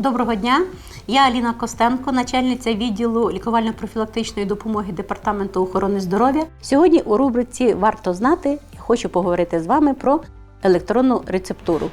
Доброго дня. Я Аліна Костенко, начальниця відділу лікувально-профілактичної допомоги Департаменту охорони здоров'я. Сьогодні у рубриці Варто знати я хочу поговорити з вами про електронну рецептуру.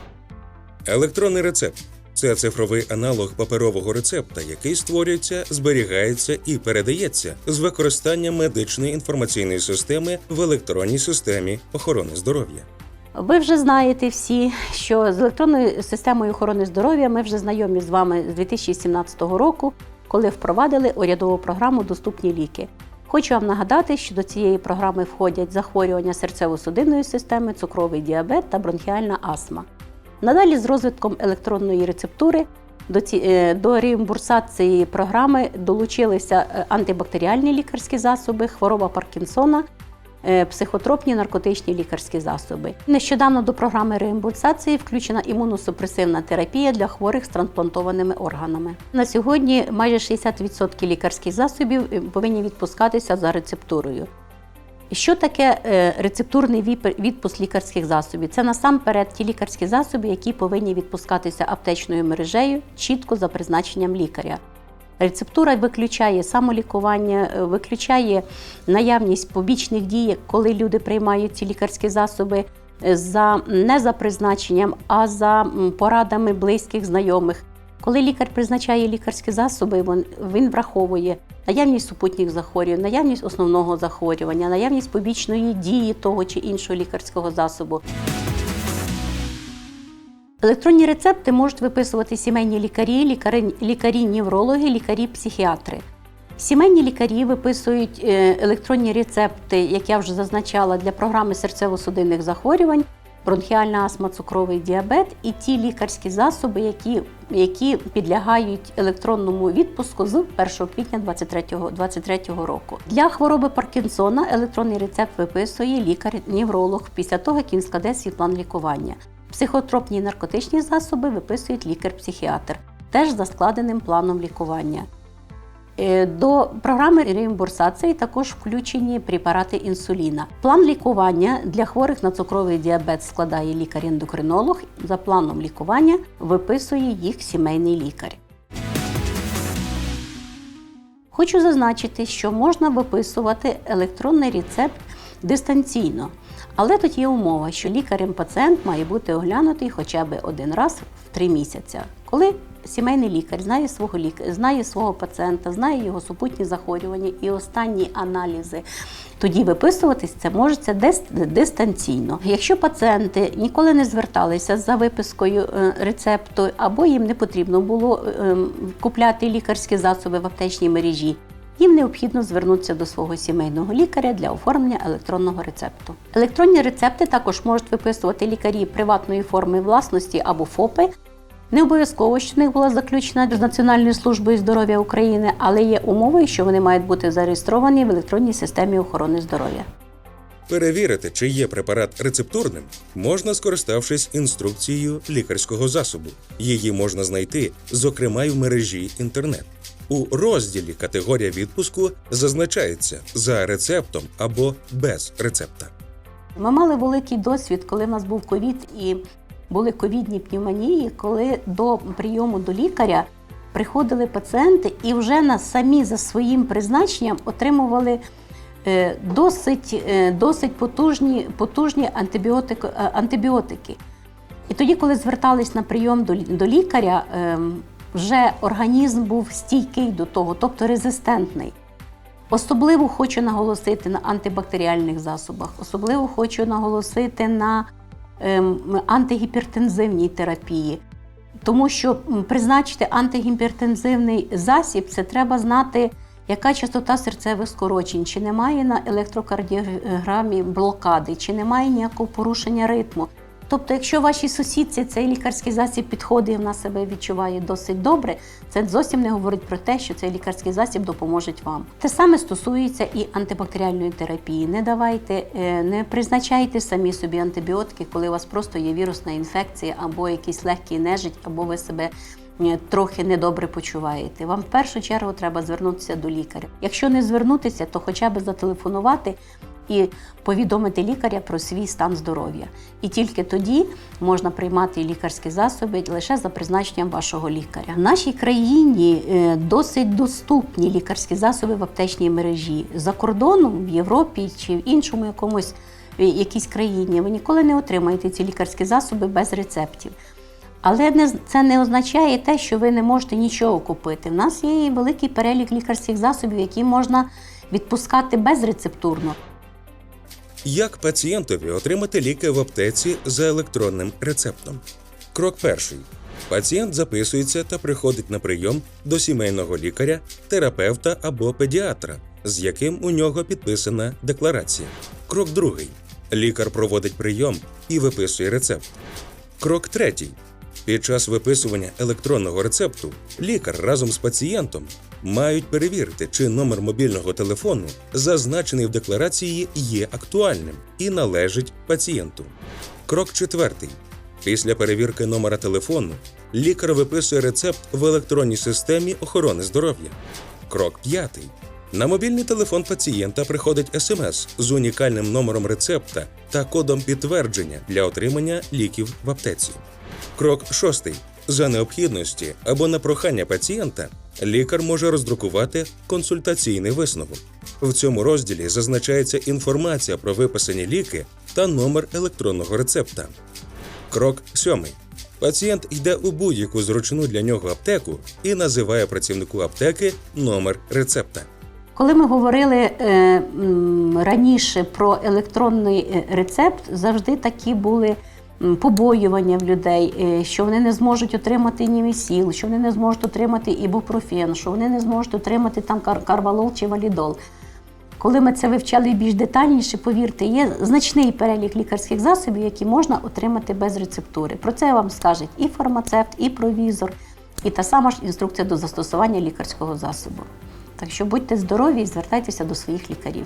Електронний рецепт це цифровий аналог паперового рецепта, який створюється, зберігається і передається з використанням медичної інформаційної системи в електронній системі охорони здоров'я. Ви вже знаєте всі, що з електронною системою охорони здоров'я ми вже знайомі з вами з 2017 року, коли впровадили урядову програму Доступні ліки. Хочу вам нагадати, що до цієї програми входять захворювання серцево-судинної системи, цукровий діабет та бронхіальна астма. Надалі з розвитком електронної рецептури до, ці, е, до реімбурсації програми долучилися е, антибактеріальні лікарські засоби, хвороба Паркінсона, психотропні наркотичні лікарські засоби. Нещодавно до програми реімбурсації включена імуносупресивна терапія для хворих з трансплантованими органами. На сьогодні майже 60% лікарських засобів е, повинні відпускатися за рецептурою. Що таке е, рецептурний відпуск лікарських засобів? Це насамперед ті лікарські засоби, які повинні відпускатися аптечною мережею чітко за призначенням лікаря. Рецептура виключає самолікування, е, виключає наявність побічних дій, коли люди приймають ці лікарські засоби е, за не за призначенням, а за порадами близьких знайомих. Коли лікар призначає лікарські засоби, він, він враховує наявність супутніх захворювань, наявність основного захворювання, наявність побічної дії того чи іншого лікарського засобу. Електронні рецепти можуть виписувати сімейні лікарі, лікарі, лікарі-неврологи, лікарі-психіатри. Сімейні лікарі виписують е, електронні рецепти, як я вже зазначала, для програми серцево-судинних захворювань, бронхіальна астма, цукровий діабет і ті лікарські засоби, які, які підлягають електронному відпуску з 1 квітня 2023 року. Для хвороби Паркінсона електронний рецепт виписує лікар-невролог після того, як він складе свій план лікування. Психотропні наркотичні засоби виписують лікар-психіатр, теж за складеним планом лікування. Е, До програми реімбурсації також включені препарати інсуліна. План лікування для хворих на цукровий діабет складає лікар-ендокринолог. За планом лікування виписує їх сімейний лікар. Хочу зазначити, що можна виписувати електронний рецепт дистанційно. Але тут є умова, що лікарем пацієнт має бути оглянутий хоча б один раз в три місяці. Коли сімейний лікар знає свого лікаря, знає свого пацієнта, знає його супутні захворювання і останні аналізи. Тоді виписуватись це може це дистанційно. Якщо пацієнти ніколи не зверталися за випискою е, рецепту, або їм не потрібно було е, ем, купляти лікарські засоби в аптечній мережі, їм необхідно звернутися до свого сімейного лікаря для оформлення електронного рецепту. Електронні рецепти також можуть виписувати лікарі приватної форми власності або ФОПи. Не обов'язково, що в них була заключена з Національною службою здоров'я України, але є умовою, що вони мають бути зареєстровані в електронній системі охорони здоров'я. Перевірити, чи є препарат рецептурним, можна скориставшись інструкцією лікарського засобу. Її можна знайти, зокрема, й в мережі інтернет. У розділі Категорія відпуску зазначається за рецептом або без рецепта. Ми мали великий досвід, коли в нас був ковід і були ковідні пневмонії, коли до прийому до лікаря приходили пацієнти і вже на самі за своїм призначенням отримували е, досить, е, досить потужні, потужні е, антибіотики. І тоді, коли звертались на прийом до, до лікаря, ем, вже організм був стійкий до того, тобто резистентний. Особливо хочу наголосити на антибактеріальних засобах, особливо хочу наголосити на ем, антигіпертензивній терапії. Тому що призначити антигіпертензивний засіб, це треба знати, яка частота серцевих скорочень, чи немає на електрокардіограмі блокади, чи немає ніякого порушення ритму. Тобто, якщо вашій сусідці цей лікарський засіб підходить і вона себе відчуває досить добре, це зовсім не говорить про те, що цей лікарський засіб допоможе вам. Те саме стосується і антибактеріальної терапії. Не давайте, е, не призначайте самі собі антибіотики, коли у вас просто є вірусна інфекція або якийсь легкий нежить, або ви себе е, трохи недобре почуваєте. Вам в першу чергу треба звернутися до лікаря. Якщо не звернутися, то хоча б зателефонувати і повідомити лікаря про свій стан здоров'я. І тільки тоді можна приймати лікарські засоби лише за призначенням вашого лікаря. В нашій країні е, досить доступні лікарські засоби в аптечній мережі за кордоном в Європі чи в іншому якомусь е, якійсь країні. Ви ніколи не отримаєте ці лікарські засоби без рецептів. Але не, це не означає те, що ви не можете нічого купити. У нас є великий перелік лікарських засобів, які можна відпускати безрецептурно. Як пацієнтові отримати ліки в аптеці за електронним рецептом? Крок перший. Пацієнт записується та приходить на прийом до сімейного лікаря, терапевта або педіатра, з яким у нього підписана декларація. Крок другий. Лікар проводить прийом і виписує рецепт. Крок третій. Під час виписування електронного рецепту лікар разом з пацієнтом мають перевірити, чи номер мобільного телефону, зазначений в декларації, є актуальним і належить пацієнту. Крок четвертий. Після перевірки номера телефону лікар виписує рецепт в електронній системі охорони здоров'я. Крок п'ятий. На мобільний телефон пацієнта приходить смс з унікальним номером рецепта та кодом підтвердження для отримання ліків в аптеці. Крок шостий. За необхідності або на прохання пацієнта лікар може роздрукувати консультаційний висновок. В цьому розділі зазначається інформація про виписані ліки та номер електронного рецепта. Крок сьомий. Пацієнт йде у будь-яку зручну для нього аптеку і називає працівнику аптеки номер рецепта. Коли ми говорили е, раніше про електронний е, рецепт, завжди такі були побоювання в людей, е, що вони не зможуть отримати німісіл, що вони не зможуть отримати ібупрофен, що вони не зможуть отримати там кар- карвалол чи валідол. Коли ми це вивчали більш детальніше, повірте, є значний перелік лікарських засобів, які можна отримати без рецептури. Про це вам скажуть і фармацевт, і провізор, і та сама ж інструкція до застосування лікарського засобу. Так що будьте здорові і звертайтеся до своїх лікарів.